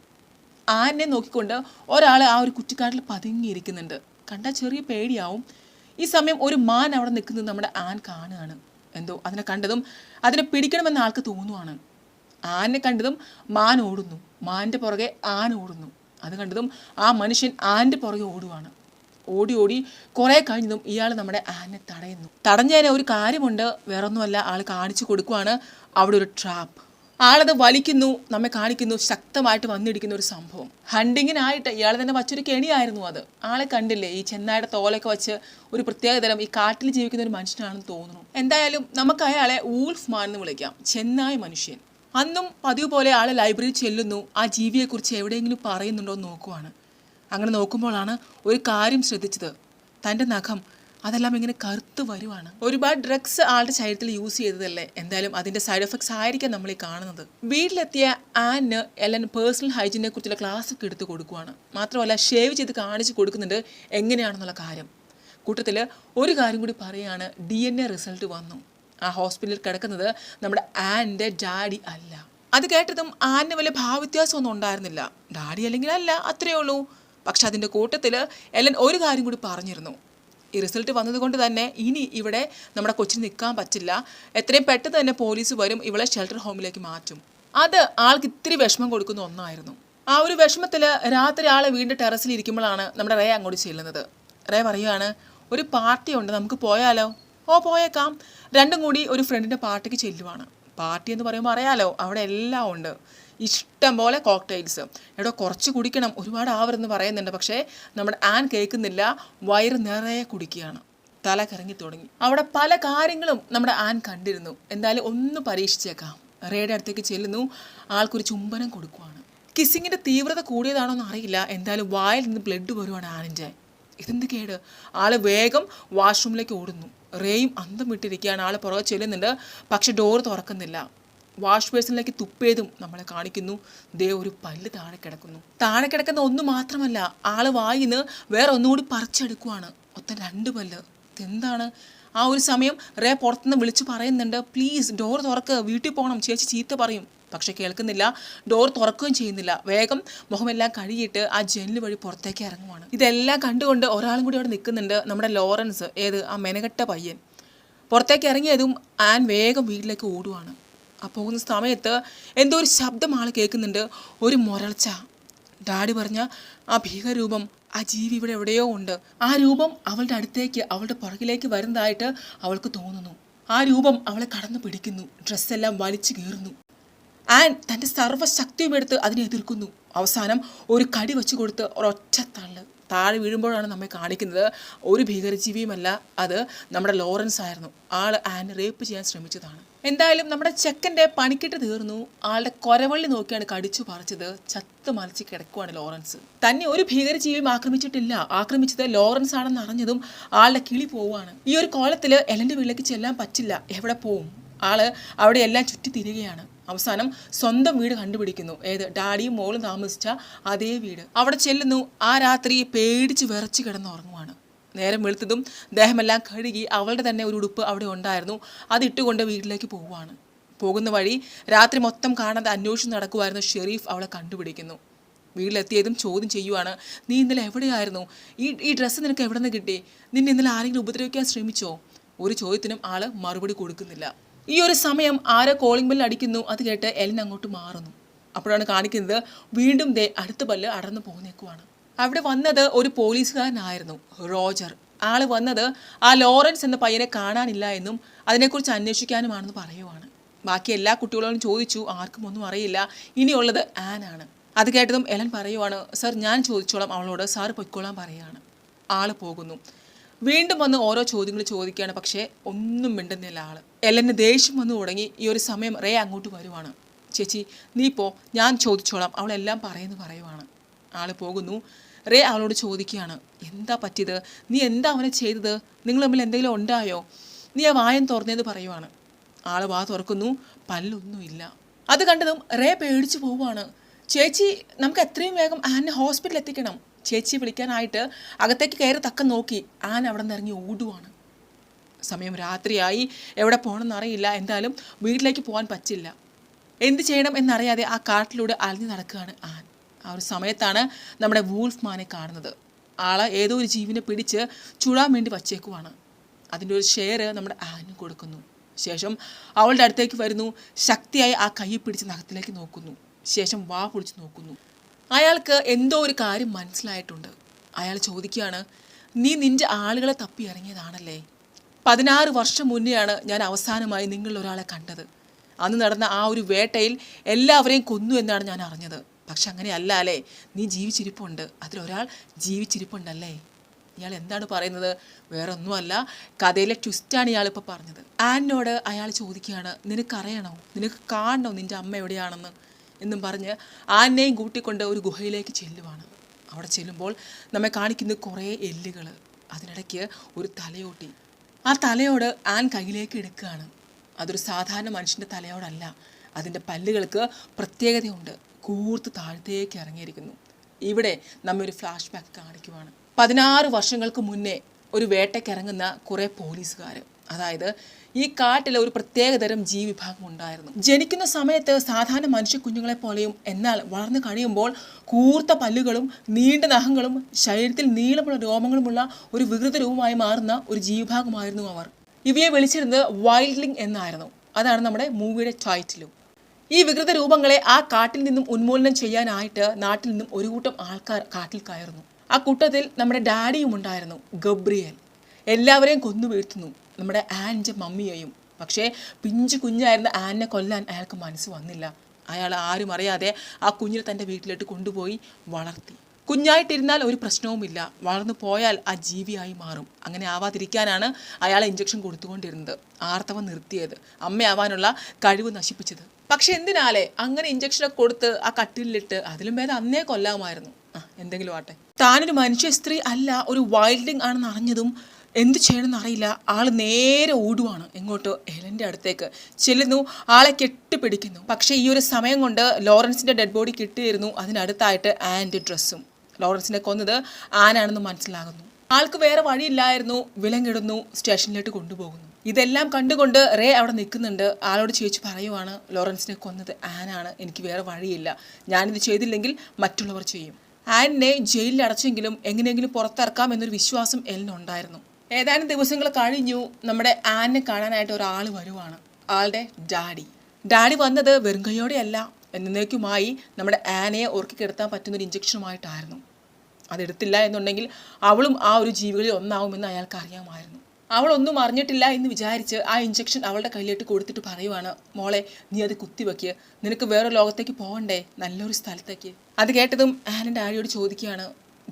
ആനെ നോക്കിക്കൊണ്ട് ഒരാൾ ആ ഒരു കുറ്റിക്കാട്ടിൽ പതുങ്ങിയിരിക്കുന്നുണ്ട്. കണ്ടാൽ ചെറിയ പേടിയാവും. ഈ സമയം ഒരു മാൻ അവിടെ നിൽക്കുന്നത് നമ്മുടെ ആൻ കാണുകയാണ്. എന്തോ അതിനെ കണ്ടതും അതിനെ പിടിക്കണമെന്ന് ആൾക്ക് തോന്നുവാണ്. ആനെ കണ്ടതും മാൻ ഓടുന്നു. മാന്റെ പുറകെ ആൻ ഓടുന്നു. അത് കണ്ടതും ആ മനുഷ്യൻ ആന്റെ പുറകെ ഓടുവാണ്. ഓടി ഓടി കുറേ കഴിഞ്ഞതും ഇയാൾ നമ്മുടെ ആനെ തടയുന്നു. തടഞ്ഞതിന് ഒരു കാര്യമുണ്ട് വേറൊന്നുമല്ല ആൾ കാണിച്ചു കൊടുക്കുവാണ് അവിടെ ഒരു ട്രാപ്പ് ആളത് വലിക്കുന്നു നമ്മെ കാണിക്കുന്നു ശക്തമായിട്ട് വന്നിടിക്കുന്ന ഒരു സംഭവം. ഹണ്ടിങ്ങിനായിട്ട് ഇയാൾ തന്നെ വച്ചൊരു കെണിയായിരുന്നു അത്. ആളെ കണ്ടില്ലേ ഈ ചെന്നായുടെ തോലൊക്കെ വെച്ച് ഒരു പ്രത്യേകതരം ഈ കാട്ടിൽ ജീവിക്കുന്ന ഒരു മനുഷ്യനാണെന്ന് തോന്നുന്നു. എന്തായാലും നമുക്ക് അയാളെ ഊൾഫ് മാൻ എന്ന് വിളിക്കാം ചെന്നായ മനുഷ്യൻ. അന്നും പതിവ് പോലെ ആളെ ലൈബ്രറി ചെല്ലുന്നു ആ ജീവിയെക്കുറിച്ച് എവിടെയെങ്കിലും പറയുന്നുണ്ടോ എന്ന് നോക്കുവാണ്. അങ്ങനെ നോക്കുമ്പോഴാണ് ഒരു കാര്യം ശ്രദ്ധിച്ചത്. തന്റെ നഖം അതെല്ലാം ഇങ്ങനെ കറുത്ത് വരുവാണ്. ഒരുപാട് ഡ്രഗ്സ് ആളുടെ ശരീരത്തിൽ യൂസ് ചെയ്തതല്ലേ? എന്തായാലും അതിന്റെ സൈഡ് എഫക്ട്സ് ആയിരിക്കാം നമ്മൾ ഈ കാണുന്നത്. വീട്ടിലെത്തിയ ആന് എല്ലൻ പേഴ്സണൽ ഹൈജീനെ കുറിച്ചുള്ള ക്ലാസ് ഒക്കെ എടുത്ത് കൊടുക്കുവാണ്. മാത്രമല്ല ഷേവ് ചെയ്ത് കാണിച്ച് കൊടുക്കുന്നുണ്ട് എങ്ങനെയാണെന്നുള്ള കാര്യം. കൂട്ടത്തിൽ ഒരു കാര്യം കൂടി പറയുകയാണ് ഡി എൻ എ റിസൾട്ട് വന്നു. ആ ഹോസ്പിറ്റലിൽ കിടക്കുന്നത് നമ്മുടെ ആന്റെ ഡാഡി അല്ല. അത് കേട്ടതും ആനിന് വലിയ ഭാവവ്യത്യാസമൊന്നും ഉണ്ടായിരുന്നില്ല. ഡാഡി അല്ലെങ്കിൽ അല്ല അത്രയേ ഉള്ളൂ. പക്ഷെ അതിന്റെ കൂട്ടത്തിൽ എല്ലൻ ഒരു കാര്യം കൂടി പറഞ്ഞിരുന്നു. ഈ റിസൾട്ട് വന്നതുകൊണ്ട് തന്നെ ഇനി ഇവിടെ നമ്മുടെ കൊച്ചിന് നിൽക്കാൻ പറ്റില്ല. എത്രയും പെട്ടെന്ന് തന്നെ പോലീസ് വരും ഇവളെ ഷെൽട്ടർ ഹോമിലേക്ക് മാറ്റും. അത് ആൾക്ക് ഇത്തിരി വിഷമം കൊടുക്കുന്ന ഒന്നായിരുന്നു. ആ ഒരു വിഷമത്തിൽ രാത്രി ആളെ വീണ്ടും ടെറസിൽ ഇരിക്കുമ്പോഴാണ് നമ്മുടെ റേ അങ്ങോട്ട് ചെല്ലുന്നത്. റേ പറയുകയാണ് ഒരു പാർട്ടി ഉണ്ട് നമുക്ക് പോയാലോ? ഓ പോയേക്കാം. രണ്ടും കൂടി ഒരു ഫ്രണ്ടിന്റെ പാർട്ടിക്ക് ചെല്ലുവാണ്. പാർട്ടി എന്ന് പറയുമ്പോൾ അറിയാലോ അവിടെ എല്ലാം ഉണ്ട്. ഇഷ്ടം പോലെ കോക്ടെയിൽസ് എടോ കുറച്ച് കുടിക്കണം. ഒരുപാട് ആവരെന്ന് പറയുന്നുണ്ട്. പക്ഷേ നമ്മുടെ ആൻ കേൾക്കുന്നില്ല. വയറ് നിറയെ കുടിക്കുകയാണ്. തല കറങ്ങി തുടങ്ങി. അവിടെ പല കാര്യങ്ങളും നമ്മുടെ ആൻ കണ്ടിരുന്നു. എന്തായാലും ഒന്ന് പരീക്ഷിച്ചേക്കാം. റേയുടെ അടുത്തേക്ക് ചെല്ലുന്നു. ആൾക്കൊരു ചുംബനം കൊടുക്കുവാണ്. കിസ്സിങ്ങിന്റെ തീവ്രത കൂടിയതാണോ എന്ന് അറിയില്ല എന്തായാലും വായിൽ നിന്ന് ബ്ലഡ് വരുവാണ് ആനിന്റെ ഇതെന്ത് കേട്? ആൾ വേഗം വാഷ്റൂമിലേക്ക് ഓടുന്നു. റേയും അന്തം വിട്ടിരിക്കുകയാണ്. ആൾ പുറകെ ചെല്ലുന്നുണ്ട്. പക്ഷെ ഡോർ തുറക്കുന്നില്ല. വാഷ് ബേസിനിലേക്ക് തുപ്പിയതും നമ്മളെ കാണിക്കുന്നു. ദേ ഒരു പല്ല് താഴെ കിടക്കുന്നു. താഴെ കിടക്കുന്ന ഒന്ന് മാത്രമല്ല ആൾ വായിന്ന് വേറെ ഒന്നുകൂടി പറിച്ചെടുക്കുവാണ്. മൊത്തം രണ്ട് പല്ല്. ഇതെന്താണ്? ആ ഒരു സമയം റേ പുറത്തുനിന്ന് വിളിച്ച് പറയുന്നുണ്ട് പ്ലീസ് ഡോർ തുറക്ക്. വീട്ടിൽ പോകണം ചേച്ചി ചീത്ത പറയും. പക്ഷെ കേൾക്കുന്നില്ല. ഡോർ തുറക്കുകയും ചെയ്യുന്നില്ല. വേഗം മുഖമെല്ലാം കഴുകിയിട്ട് ആ ജനൽ വഴി പുറത്തേക്ക് ഇറങ്ങുവാണ്. ഇതെല്ലാം കണ്ടുകൊണ്ട് ഒരാളും കൂടി അവിടെ നിൽക്കുന്നുണ്ട് നമ്മുടെ ലോറൻസ്. ഏത്? ആ മെനകെട്ട പയ്യൻ. പുറത്തേക്ക് ഇറങ്ങിയതും ആൻ വേഗം വീട്ടിലേക്ക് ഓടുവാണ്. ആ പോകുന്ന സമയത്ത് എന്തോ ഒരു ശബ്ദം ആൾ കേൾക്കുന്നുണ്ട്. ഒരു മുരൾച്ച. ഡാഡി പറഞ്ഞ ആ ഭീകരൂപം ആ ജീവി ഇവിടെ എവിടെയോ ഉണ്ട്. ആ രൂപം അവളുടെ അടുത്തേക്ക് അവളുടെ പുറകിലേക്ക് വരുന്നതായിട്ട് അവൾക്ക് തോന്നുന്നു. ആ രൂപം അവളെ കടന്നു പിടിക്കുന്നു. ഡ്രസ്സെല്ലാം വലിച്ചു കീറുന്നു. ആൻ തന്റെ സർവശക്തിയും എടുത്ത് അതിനെ എതിർക്കുന്നു. അവസാനം ഒരു കടി വെച്ച് കൊടുത്ത് ഒരൊറ്റ തള്ള്. താഴെ വീഴുമ്പോഴാണ് നമ്മെ കാണിക്കുന്നത്. ഒരു ഭീകരജീവിയുമല്ല അത് നമ്മുടെ ലോറൻസ് ആയിരുന്നു ആൾ ആൻ റേപ്പ് ചെയ്യാൻ ശ്രമിച്ചതാണ്. എന്തായാലും നമ്മുടെ ചെക്കന്റെ പണിക്കിട്ട് തീർന്നു. ആളുടെ കൊരവള്ളി നോക്കിയാണ് കടിച്ചു പറിച്ചത്. ചത്ത് മലച്ച് കിടക്കുവാണ് ലോറൻസ്. തന്നെ ഒരു ഭീകരജീവിയും ആക്രമിച്ചിട്ടില്ല. ആക്രമിച്ചത് ലോറൻസ് ആണെന്ന് അറിഞ്ഞതും ആളുടെ കിളി പോവുകയാണ്. ഈ ഒരു കോലത്തിൽ എലന്റെ വീട്ടിലേക്ക് ചെല്ലാൻ പറ്റില്ല. എവിടെ പോവും? ആൾ അവിടെ എല്ലാം ചുറ്റി തിരികെയാണ് അവസാനം സ്വന്തം വീട് കണ്ടുപിടിക്കുന്നു. ഏത്? ഡാഡിയും മോളും താമസിച്ച അതേ വീട്. അവിടെ ചെല്ലുന്നു. ആ രാത്രി പേടിച്ച് വിറച്ച് കിടന്ന് ഉറങ്ങുവാണ് നേരം വെളുത്തതും ദേഹമെല്ലാം കഴുകി അവളുടെ തന്നെ ഒരു ഉടുപ്പ് അവിടെ ഉണ്ടായിരുന്നു. അതിട്ടുകൊണ്ട് വീട്ടിലേക്ക് പോവുകയാണ്. പോകുന്ന വഴി രാത്രി മൊത്തം കാണാതെ അന്വേഷിച്ച് നടക്കുമായിരുന്നു ഷെരീഫ് അവളെ കണ്ടുപിടിക്കുന്നു. വീട്ടിലെത്തിയതും ചോദ്യം ചെയ്യുവാണ് നീ ഇന്നലെ എവിടെയായിരുന്നു? ഈ ഈ ഡ്രസ്സ് നിനക്ക് എവിടെ നിന്ന് കിട്ടി? നിന്നെ ഇന്നലെ ആരെങ്കിലും ഉപദ്രവിക്കാൻ ശ്രമിച്ചോ? ഒരു ചോദ്യത്തിനും ആൾ മറുപടി കൊടുക്കുന്നില്ല. ഈ ഒരു സമയം ആരോ കോളിംഗ് ബെല്ല് അടിക്കുന്നു അത് കേട്ട് എലിൻ അങ്ങോട്ട് മാറുന്നു. അപ്പോഴാണ് കാണിക്കുന്നത് വീണ്ടും ദേ അടുത്ത പല്ല് അടർന്നു പോന്നേക്കുവാണ്. അവിടെ വന്നത് ഒരു പോലീസുകാരനായിരുന്നു റോജർ. ആൾ വന്നത് ആ ലോറൻസ് എന്ന പയ്യനെ കാണാനില്ല എന്നും അതിനെക്കുറിച്ച് അന്വേഷിക്കാനുമാണെന്ന് പറയുവാണ്. ബാക്കി എല്ലാ കുട്ടികളോടും ചോദിച്ചു ആർക്കും ഒന്നും അറിയില്ല. ഇനിയുള്ളത് ആനാണ് അത് കേട്ടതും എലൻ പറയുവാണ് സർ ഞാൻ ചോദിച്ചോളാം അവളോട്. സാർ പൊയ്ക്കോളാൻ പറയുകയാണ് ആൾ പോകുന്നു. വീണ്ടും വന്ന് ഓരോ ചോദ്യങ്ങൾ ചോദിക്കുകയാണ് പക്ഷേ ഒന്നും മിണ്ടുന്നില്ല ആൾ എല്ലന് ദേഷ്യം വന്നു തുടങ്ങി ഈ ഒരു സമയം റേ അങ്ങോട്ട് വരുവാണ്. ചേച്ചി നീ പോ. ഞാൻ ചോദിച്ചോളാം. അവളെല്ലാം പറയുന്നു പറയുവാണ്. ആൾ പോകുന്നു. റേ അവളോട് ചോദിക്കുകയാണ് എന്താ പറ്റിയത്? നീ എന്താ അവനെ ചെയ്തത്? നിങ്ങൾ തമ്മിൽ എന്തെങ്കിലും ഉണ്ടായോ? നീ ആ വായം തുറന്നേന്ന് പറയുവാണ്. ആൾ വാ തുറക്കുന്നു. പല്ലൊന്നുമില്ല. അത് കണ്ടതും റേ പേടിച്ചു പോവുകയാണ് ചേച്ചി നമുക്ക് എത്രയും വേഗം ആനെ ഹോസ്പിറ്റലിൽ എത്തിക്കണം. ചേച്ചി വിളിക്കാനായിട്ട് അകത്തേക്ക് കയറി തക്കം നോക്കി. ആൻ അവിടെ നിന്ന് ഇറങ്ങി ഓടുവാണ്. സമയം രാത്രിയായി. എവിടെ പോകണമെന്ന് അറിയില്ല. എന്തായാലും വീട്ടിലേക്ക് പോകാൻ പറ്റില്ല. എന്ത് ചെയ്യണം എന്നറിയാതെ ആ കാട്ടിലൂടെ അലഞ്ഞു നടക്കുകയാണ് ആൻ. ആ ഒരു സമയത്താണ് നമ്മുടെ വൂൾഫ് മാനെ കാണുന്നത്. ആളെ ഏതോ ഒരു ജീവിനെ പിടിച്ച് ചുടാൻ വേണ്ടി വച്ചേക്കുവാണ്. അതിന്റെ ഒരു ഷെയർ നമ്മുടെ ആനും കൊടുക്കുന്നു. ശേഷം അവളുടെ അടുത്തേക്ക് വരുന്നു. ശക്തിയായി ആ കൈ പിടിച്ച് നഖത്തിലേക്ക് നോക്കുന്നു. ശേഷം വാ പൊളിച്ച് നോക്കുന്നു. അയാൾക്ക് എന്തോ ഒരു കാര്യം മനസ്സിലായിട്ടുണ്ട്. അയാൾ ചോദിക്കുകയാണ് നീ നിന്റെ ആളുകളെ തപ്പി ഇറങ്ങിയതാണല്ലേ? പതിനാറ് വർഷം മുന്നെയാണ് ഞാൻ അവസാനമായി നിങ്ങളിൽ ഒരാളെ കണ്ടത്. അന്ന് നടന്ന ആ ഒരു വേട്ടയിൽ എല്ലാവരെയും കൊന്നു എന്നാണ് ഞാൻ അറിഞ്ഞത്. പക്ഷെ അങ്ങനെയല്ല അല്ലേ? നീ ജീവിച്ചിരിപ്പുണ്ട്. അതിലൊരാൾ ജീവിച്ചിരിപ്പുണ്ടല്ലേ? ഇയാൾ എന്താണ് പറയുന്നത്? വേറെ ഒന്നുമല്ല കഥയിലെ ട്വിസ്റ്റാണ് ഇയാളിപ്പോൾ പറഞ്ഞത്. ആനോട് അയാൾ ചോദിക്കുകയാണ് നിനക്കറിയണോ? നിനക്ക് കാണണോ നിന്റെ അമ്മ എവിടെയാണെന്ന്? എന്നും പറഞ്ഞ് ആനെയും കൂട്ടിക്കൊണ്ട് ഒരു ഗുഹയിലേക്ക് ചെല്ലുവാണ്. അവിടെ ചെല്ലുമ്പോൾ നമ്മെ കാണിക്കുന്ന കുറേ എല്ലുകൾ. അതിനിടയ്ക്ക് ഒരു തലയോട്ടി. ആ തലയോട് ആൻ കയ്യിലേക്ക് എടുക്കുകയാണ്. അതൊരു സാധാരണ മനുഷ്യന്റെ തലയോടല്ല. അതിന്റെ പല്ലുകൾക്ക് പ്രത്യേകതയുണ്ട്. കൂർത്ത് താഴത്തേക്ക് ഇറങ്ങിയിരിക്കുന്നു. ഇവിടെ നമ്മെ ഒരു ഫ്ലാഷ് ബാക്ക് കാണിക്കുവാണ്. പതിനാറ് വർഷങ്ങൾക്ക് മുന്നേ ഒരു വേട്ടയ്ക്കിറങ്ങുന്ന കുറേ പോലീസുകാർ അതായത് ഈ കാട്ടിൽ ഒരു പ്രത്യേകതരം ജീവിഭാഗം ഉണ്ടായിരുന്നു. ജനിക്കുന്ന സമയത്ത് സാധാരണ മനുഷ്യ കുഞ്ഞുങ്ങളെ പോലെയും എന്നാൽ വളർന്നു കഴിയുമ്പോൾ കൂർത്ത പല്ലുകളും നീണ്ട നഖങ്ങളും ശരീരത്തിൽ നീളമുള്ള രോമങ്ങളുമുള്ള ഒരു വികൃത രൂപമായി മാറുന്ന ഒരു ജീവിഭാഗമായിരുന്നു അവർ. ഇവയെ വിളിച്ചിരുന്നത് വൈൽഡ്ലിംഗ് എന്നായിരുന്നു. അതാണ് നമ്മുടെ മൂവിയുടെ ടൈറ്റിലും ഈ വികൃത രൂപങ്ങളെ ആ കാട്ടിൽ നിന്നും ഉന്മൂലനം ചെയ്യാനായിട്ട് നാട്ടിൽ നിന്നും ഒരു കൂട്ടം ആൾക്കാർ കാട്ടിൽ കയറുന്നു. ആ കൂട്ടത്തിൽ നമ്മുടെ ഡാഡിയും ഉണ്ടായിരുന്നു ഗബ്രിയൽ. എല്ലാവരെയും കൊന്നു വീഴ്ത്തുന്നു. നമ്മുടെ ആന്റെ മമ്മിയെയും. പക്ഷേ പിഞ്ചു കുഞ്ഞായിരുന്ന ആനിനെ കൊല്ലാൻ അയാൾക്ക് മനസ്സ് വന്നില്ല. അയാൾ ആരും അറിയാതെ ആ കുഞ്ഞിനെ തന്റെ വീട്ടിലോട്ട് കൊണ്ടുപോയി വളർത്തി. കുഞ്ഞായിട്ടിരുന്നാൽ ഒരു പ്രശ്നവുമില്ല. വളർന്നു പോയാൽ ആ ജീവിയായി മാറും. അങ്ങനെ ആവാതിരിക്കാനാണ് അയാളെ ഇഞ്ചക്ഷൻ കൊടുത്തുകൊണ്ടിരുന്നത്. ആർത്തവം നിർത്തിയത്. അമ്മയാവാനുള്ള കഴിവ് നശിപ്പിച്ചത്. പക്ഷെ എന്തിനാലേ? അങ്ങനെ ഇഞ്ചക്ഷനൊക്കെ കൊടുത്ത് ആ കട്ടിലിട്ട് അതിലും ഭേദം അന്നേ കൊല്ലാമായിരുന്നു. ആ എന്തെങ്കിലും ആട്ടെ താനൊരു മനുഷ്യ സ്ത്രീ അല്ല ഒരു വൈൽഡിങ് ആണെന്ന് അറിഞ്ഞതും എന്ത് ചെയ്യണമെന്ന് അറിയില്ല. ആൾ നേരെ ഓടുവാണ് എങ്ങോട്ടോ എലന്റെ അടുത്തേക്ക്. ചെല്ലുന്നു ആളെ കെട്ടിപ്പിടിക്കുന്നു. പക്ഷേ ഈ ഒരു സമയം കൊണ്ട് ലോറൻസിന്റെ ഡെഡ് ബോഡി കിട്ടിയിരുന്നു. അതിനടുത്തായിട്ട് ആൻഡ് ഡ്രസ്സും. ലോറൻസിനെ കൊന്നത് ആനാണെന്ന് മനസ്സിലാകുന്നു. ആൾക്ക് വേറെ വഴിയില്ലായിരുന്നു. വിലങ്ങിടുന്നു സ്റ്റേഷനിലോട്ട് കൊണ്ടുപോകുന്നു. ഇതെല്ലാം കണ്ടുകൊണ്ട് റേ അവിടെ നിൽക്കുന്നുണ്ട്. ആളോട് ചേച്ചി പറയുവാണ് ലോറൻസിനെ കൊന്നത് ആനാണ്. എനിക്ക് വേറെ വഴിയില്ല. ഞാനിത് ചെയ്തില്ലെങ്കിൽ മറ്റുള്ളവർ ചെയ്യും. ആനിനെ ജയിലിൽ അടച്ചെങ്കിലും എങ്ങനെയെങ്കിലും പുറത്തിറക്കാം എന്നൊരു വിശ്വാസം എല്ലിനുണ്ടായിരുന്നു ഏതാനും ദിവസങ്ങൾ കഴിഞ്ഞു നമ്മുടെ ആനിനെ കാണാനായിട്ട് ഒരാൾ വരുവാണ്. ആളുടെ ഡാഡി. ഡാഡി വന്നത് വെറും കൈയോടെയല്ല. എന്നേക്കുമായി നമ്മുടെ ആനയെ ഉറക്കി കിടത്താൻ പറ്റുന്ന ഒരു ഇഞ്ചക്ഷനുമായിട്ടായിരുന്നു. അതെടുത്തില്ല എന്നുണ്ടെങ്കിൽ അവളും ആ ഒരു ജീവികളിൽ ഒന്നാവുമെന്ന് അയാൾക്ക് അറിയാമായിരുന്നു. അവൾ ഒന്നും അറിഞ്ഞിട്ടില്ല എന്ന് വിചാരിച്ച് ആ ഇഞ്ചക്ഷൻ അവളുടെ കയ്യിലേക്ക് കൊടുത്തിട്ട് പറയുവാണ് മോളെ നീ അത് കുത്തിവെക്കുക നിനക്ക് വേറെ ലോകത്തേക്ക് പോകണ്ടേ നല്ലൊരു സ്ഥലത്തേക്ക്. അത് കേട്ടതും ആനൻ ഡാഡിയോട് ചോദിക്കുകയാണ്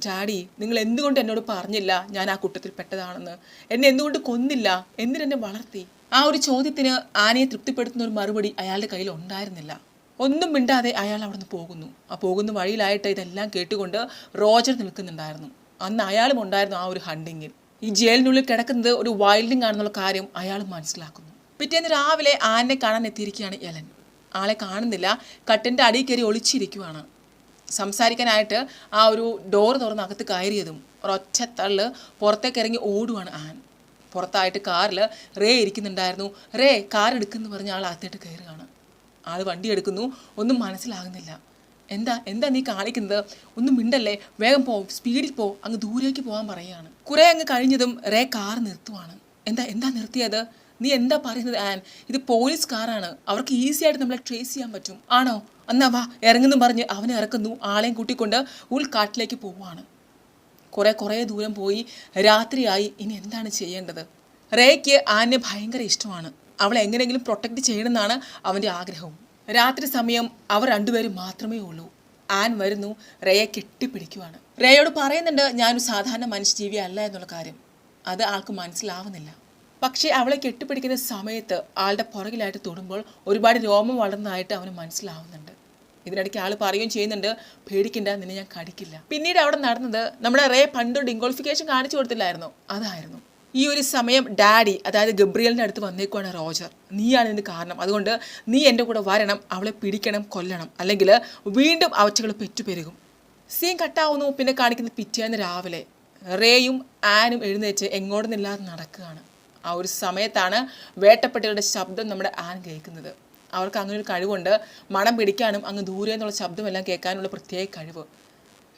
ഡാഡി നിങ്ങൾ എന്തുകൊണ്ട് എന്നോട് പറഞ്ഞില്ല ഞാൻ ആ കൂട്ടത്തിൽ പെട്ടതാണെന്ന്? എന്നെ എന്തുകൊണ്ട് കൊന്നില്ല? എന്തിനെന്നെ വളർത്തി? ആ ഒരു ചോദ്യത്തിന് ആനയെ തൃപ്തിപ്പെടുത്തുന്ന ഒരു മറുപടി അയാളുടെ കയ്യിൽ ഉണ്ടായിരുന്നില്ല. ഒന്നും മിണ്ടാതെ അയാൾ അവിടുന്ന് പോകുന്നു. ആ പോകുന്ന വഴിയിലായിട്ട് ഇതെല്ലാം കേട്ടുകൊണ്ട് റോജർ നിൽക്കുന്നുണ്ടായിരുന്നു. അന്ന് അയാളും ഉണ്ടായിരുന്നു ആ ഒരു ഹണ്ടിങ്ങിൽ ഈ ജയിലിനുള്ളിൽ കിടക്കുന്നത് ഒരു വൈൽഡിംഗ് ആണെന്നുള്ള കാര്യം അയാൾ മനസ്സിലാക്കുന്നു. പിറ്റേന്ന് രാവിലെ ആനെ കാണാൻ എത്തിയിരിക്കുകയാണ് എലൻ ആളെ കാണുന്നില്ല. കട്ടിന്റെ അടിയിൽ കയറി ഒളിച്ചിരിക്കുവാണ്. സംസാരിക്കാനായിട്ട് ആ ഒരു ഡോർ തുറന്ന് അകത്ത് കയറിയതും ഒരൊറ്റ തള്ള് പുറത്തേക്ക് ഇറങ്ങി ഓടുവാണ് ആൻ. പുറത്തായിട്ട് കാറിൽ റേ ഇരിക്കുന്നുണ്ടായിരുന്നു. റേ കാർ എടുക്കുമെന്ന് പറഞ്ഞ് ആൾ അകത്തേട്ട് കയറുകയാണ്. ആൾ വണ്ടി എടുക്കുന്നു. ഒന്നും മനസ്സിലാകുന്നില്ല. എന്താ എന്താ നീ കാണിക്കുന്നത്? ഒന്നും മിണ്ടല്ലേ? വേഗം പോ സ്പീഡിൽ പോ. അങ്ങ് ദൂരേക്ക് പോകാൻ പറയുകയാണ്. കുറെ അങ്ങ് കഴിഞ്ഞതും റേ കാർ നിർത്തുവാണ്. എന്താ എന്താ നിർത്തിയത്? നീ എന്താ പറയുന്നത് ആൻ? ഇത് പോലീസ് കാറാണ് അവർക്ക് ഈസി ആയിട്ട് നമ്മളെ ട്രേസ് ചെയ്യാൻ പറ്റും. ആണോ? എന്നാ വാ ഇറങ്ങുന്നു പറഞ്ഞ് അവനെ ഇറക്കുന്നു. ആളെയും കൂട്ടിക്കൊണ്ട് ഉൾക്കാട്ടിലേക്ക് പോവാണ് കുറെ കുറേ ദൂരം പോയി രാത്രിയായി. ഇനി എന്താണ് ചെയ്യേണ്ടത്? റേക്ക് ആനെ ഭയങ്കര ഇഷ്ടമാണ്. അവളെ എങ്ങനെയെങ്കിലും പ്രൊട്ടക്റ്റ് ചെയ്യണമെന്നാണ് അവന്റെ ആഗ്രഹവും. രാത്രി സമയം അവർ രണ്ടുപേരും മാത്രമേ ഉള്ളൂ. ആൻ വരുന്നു റേയെ കെട്ടിപ്പിടിക്കുവാണ്. റേയോട് പറയുന്നുണ്ട് ഞാനൊരു സാധാരണ മനുഷ്യജീവി അല്ല എന്നുള്ള കാര്യം. അത് ആൾക്ക് മനസ്സിലാവുന്നില്ല. പക്ഷേ അവളെ കെട്ടിപ്പിടിക്കുന്ന സമയത്ത് ആളുടെ പുറകിലായിട്ട് തൊടുമ്പോൾ ഒരുപാട് രോമം വളർന്നതായിട്ട് അവന് മനസ്സിലാവുന്നുണ്ട്. ഇതിനിടയ്ക്ക് ആൾ പറയുകയും ചെയ്യുന്നുണ്ട് പേടിക്കണ്ട നിന്നെ ഞാൻ കടിക്കില്ല. പിന്നീട് അവിടെ നടന്നത് നമ്മുടെ റേ പണ്ട് ഡിങ്കോളിഫിക്കേഷൻ കാണിച്ചു കൊടുത്തില്ലായിരുന്നോ? അതായിരുന്നു. ഈ ഒരു സമയം ഡാഡി അതായത് ഗബ്രിയലിന്റെ അടുത്ത് വന്നേക്കുവാണ് റോജർ. നീയാണ് ഇതിന് കാരണം. അതുകൊണ്ട് നീ എന്റെ കൂടെ വരണം അവളെ പിടിക്കണം കൊല്ലണം. അല്ലെങ്കിൽ വീണ്ടും അവറ്റകൾ പെറ്റുപെരുകും. സീൻ കട്ടാവുന്നു പിന്നെ കാണിക്കുന്ന പിറ്റേന്ന് രാവിലെ റേയും ആനും എഴുന്നേറ്റ് എങ്ങോട്ടൊന്നില്ലാതെ നടക്കുകയാണ്. ആ ഒരു സമയത്താണ് വേട്ടപ്പെട്ടികളുടെ ശബ്ദം നമ്മുടെ ആൻ കേൾക്കുന്നത്. അവർക്ക് അങ്ങനെ ഒരു കഴിവുണ്ട്. മണം പിടിക്കാനും അങ്ങ് ദൂരെ നിന്നുള്ള ശബ്ദമെല്ലാം കേൾക്കാനുള്ള പ്രത്യേക കഴിവ്.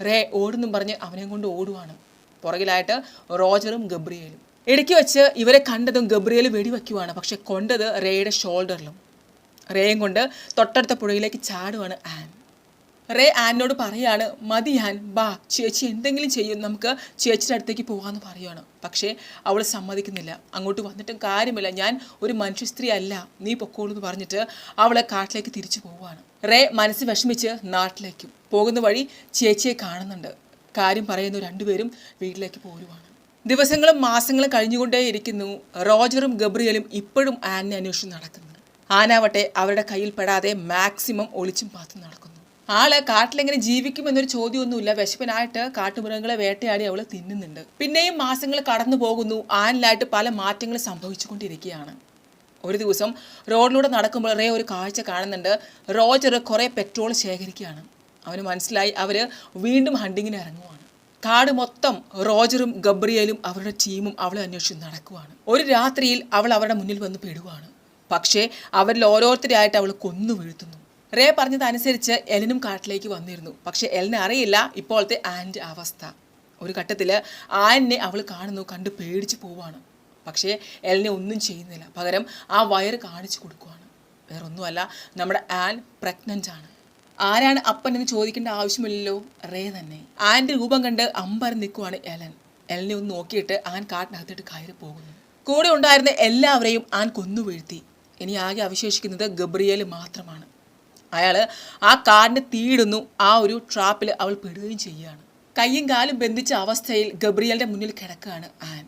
റേ ഓടുന്നും പറഞ്ഞ് അവനെയും കൊണ്ട് ഓടുവാണ്. പുറകിലായിട്ട് റോജറും ഗബ്രിയേലും. ഇടയ്ക്ക് വെച്ച് ഇവരെ കണ്ടതും ഗബ്രിയേൽ വെടിവെക്കുവാണ്. പക്ഷെ കൊണ്ടത് റേയുടെ ഷോൾഡറിലും. റേയും കൊണ്ട് തൊട്ടടുത്ത പുഴയിലേക്ക് ചാടുവാണ് ആൻ. റേ ആനോട് പറയാണ് മതി ആൻ ബാ ചേച്ചി എന്തെങ്കിലും ചെയ്യും നമുക്ക് ചേച്ചിയുടെ അടുത്തേക്ക് പോകാമെന്ന് പറയുവാണ്. പക്ഷേ അവൾ സമ്മതിക്കുന്നില്ല. അങ്ങോട്ട് വന്നിട്ടും കാര്യമില്ല. ഞാൻ ഒരു മനുഷ്യ സ്ത്രീ അല്ല നീ പൊക്കോളൂ എന്ന് പറഞ്ഞിട്ട് അവളെ കാട്ടിലേക്ക് തിരിച്ചു പോവുകയാണ് റേ മനസ്സ് വിഷമിച്ച് നാട്ടിലേക്കും പോകുന്ന വഴി ചേച്ചിയെ കാണുന്നുണ്ട്. കാര്യം പറയുന്ന രണ്ടുപേരും വീട്ടിലേക്ക് പോരുവാണ്. ദിവസങ്ങളും മാസങ്ങളും കഴിഞ്ഞുകൊണ്ടേയിരിക്കുന്നു റോജറും ഗബ്രിയലും ഇപ്പോഴും ആനിനെ അന്വേഷിച്ച് നടക്കുന്നു ആനാവട്ടെ അവരുടെ കയ്യിൽ പെടാതെ മാക്സിമം ഒളിച്ചും പാത്തും നടക്കുന്നു. ആൾ കാട്ടിലെങ്ങനെ ജീവിക്കുമെന്നൊരു ചോദ്യമൊന്നുമില്ല. വിശപ്പനായിട്ട് കാട്ടുമൃഗങ്ങളെ വേട്ടയാടി അവൾ തിന്നുന്നുണ്ട്. പിന്നെയും മാസങ്ങൾ കടന്നു പോകുന്നു. ആനിലായിട്ട് പല മാറ്റങ്ങൾ സംഭവിച്ചുകൊണ്ടിരിക്കുകയാണ്. ഒരു ദിവസം റോഡിലൂടെ നടക്കുമ്പോൾ റേ ഒരു കാഴ്ച കാണുന്നുണ്ട്. റോജർ കുറേ പെട്രോൾ ശേഖരിക്കുകയാണ്. അവന് മനസ്സിലായി അവർ വീണ്ടും ഹണ്ടിങ്ങിന് ഇറങ്ങുവാണ്. കാട് മൊത്തം റോജറും ഗബ്രിയേലും അവരുടെ ടീമും അവളെ അന്വേഷിച്ച് നടക്കുവാണ്. ഒരു രാത്രിയിൽ അവൾ അവരുടെ മുന്നിൽ വന്ന് പെടുവാണ്. പക്ഷേ അവരിൽ ഓരോരുത്തരെയായിട്ട് അവൾ കൊന്നു വീഴ്ത്തുന്നു. റേ പറഞ്ഞതനുസരിച്ച് എലിനും കാട്ടിലേക്ക് വന്നിരുന്നു. പക്ഷെ എലിനെ അറിയില്ല ഇപ്പോഴത്തെ ആന്റെ അവസ്ഥ. ഒരു ഘട്ടത്തിൽ ആനിനെ അവൾ കാണുന്നു കണ്ട് പേടിച്ച് പോവാണ്. പക്ഷേ എലിനെ ഒന്നും ചെയ്യുന്നില്ല. പകരം ആ വയറ് കാണിച്ചു കൊടുക്കുവാണ്. വേറൊന്നുമല്ല നമ്മുടെ ആൻ പ്രഗ്നന്റ് ആണ്. ആരാണ് അപ്പൻ എന്ന് ചോദിക്കേണ്ട ആവശ്യമില്ലല്ലോ? റേ തന്നെ. ആന്റെ രൂപം കണ്ട് അമ്പരം നിൽക്കുവാണ് എലൻ. എലനെ ഒന്ന് നോക്കിയിട്ട് ആൻ കാട്ടിനകത്തിട്ട് കയറി പോകുന്നു. കൂടെ ഉണ്ടായിരുന്ന എല്ലാവരെയും ആൻ കൊന്നു വീഴ്ത്തി. ഇനി ആകെ അവശേഷിക്കുന്നത് ഗബ്രിയേൽ മാത്രമാണ്. അയാൾ ആ കാടിനെ തീയിടുന്നു. ആ ഒരു ട്രാപ്പിൽ അവൾ പെടുകയും ചെയ്യുകയാണ്. കയ്യും കാലും ബന്ധിച്ച അവസ്ഥയിൽ ഗബ്രിയലിന്റെ മുന്നിൽ കിടക്കുകയാണ് ആൻ.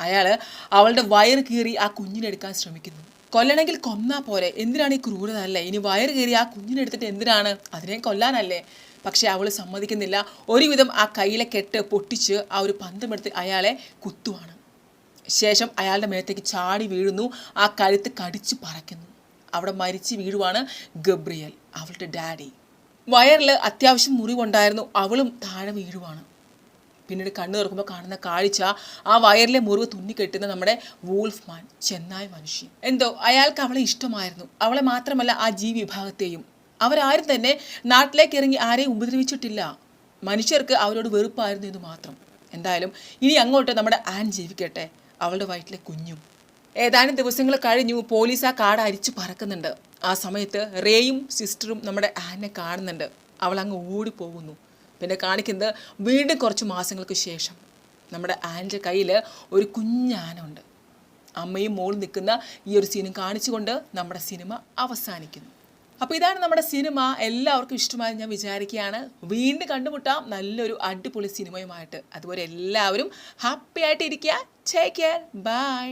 അയാൾ അവളുടെ വയറ് കീറി ആ കുഞ്ഞിനെടുക്കാൻ ശ്രമിക്കുന്നു. കൊല്ലണമെങ്കിൽ കൊന്നാ പോലെ എന്തിനാണ് ഈ ക്രൂരത അല്ലേ? ഇനി വയറ് കയറി ആ കുഞ്ഞിനെടുത്തിട്ട് എന്തിനാണ്? അതിനെ കൊല്ലാനല്ലേ? പക്ഷേ അവൾ സമ്മതിക്കുന്നില്ല. ഒരുവിധം ആ കയ്യിലെ കെട്ട് പൊട്ടിച്ച് ആ ഒരു പന്തമെടുത്ത് അയാളെ കുത്തുവാണ്. ശേഷം അയാളുടെ മേത്തേക്ക് ചാടി വീഴുന്നു. ആ കഴുത്ത് കടിച്ചു പറയ്ക്കുന്നു അവിടെ മരിച്ചു വീഴുവാണ് ഗബ്രിയൽ അവളുടെ ഡാഡി. വയറിൽ അത്യാവശ്യം മുറിവുണ്ടായിരുന്നു. അവളും താഴെ വീഴുവാണ്. പിന്നീട് കണ്ണു തുറക്കുമ്പോൾ കാണുന്ന കാഴ്ച ആ വയറിലെ മുറിവ് തുന്നിക്കെട്ടുന്ന നമ്മുടെ വൂൾഫ്മാൻ ചെന്നായ മനുഷ്യൻ എന്തോ അയാൾക്ക് അവളെ ഇഷ്ടമായിരുന്നു. അവളെ മാത്രമല്ല ആ ജീവി വിഭാഗത്തെയും. അവരാരും തന്നെ നാട്ടിലേക്ക് ഇറങ്ങി ആരെയും ഉപദ്രവിച്ചിട്ടില്ല. മനുഷ്യർക്ക് അവരോട് വെറുപ്പായിരുന്നു എന്ന് മാത്രം. എന്തായാലും ഇനി അങ്ങോട്ട് നമ്മുടെ ആൻ ജീവിക്കട്ടെ. അവളുടെ വയറ്റിലെ കുഞ്ഞും. ഏതാനും ദിവസങ്ങൾ കഴിഞ്ഞു പോലീസ് ആ കാട് അരിച്ചു പറക്കുന്നുണ്ട്. ആ സമയത്ത് റേയും സിസ്റ്ററും നമ്മുടെ ആനെ കാണുന്നുണ്ട്. അവൾ അങ്ങ് ഓടിപ്പോകുന്നു. പിന്നെ കാണിക്കുന്നത് വീണ്ടും കുറച്ച് മാസങ്ങൾക്ക് ശേഷം. നമ്മുടെ ആന്റെ കയ്യിൽ ഒരു കുഞ്ഞാനുണ്ട് അമ്മയും മോളും നിൽക്കുന്ന ഈ ഒരു സീനും കാണിച്ചുകൊണ്ട് നമ്മുടെ സിനിമ അവസാനിക്കുന്നു. അപ്പോൾ ഇതാണ് നമ്മുടെ സിനിമ. എല്ലാവർക്കും ഇഷ്ടമായി ഞാൻ വിചാരിക്കുകയാണ്. വീണ്ടും കണ്ടുമുട്ടാം. നല്ലൊരു അടിപൊളി സിനിമയുമായിട്ട്. അതുപോലെ എല്ലാവരും ഹാപ്പി ആയിട്ട് ഇരിക്കുക ടേക്ക് കെയർ ബൈ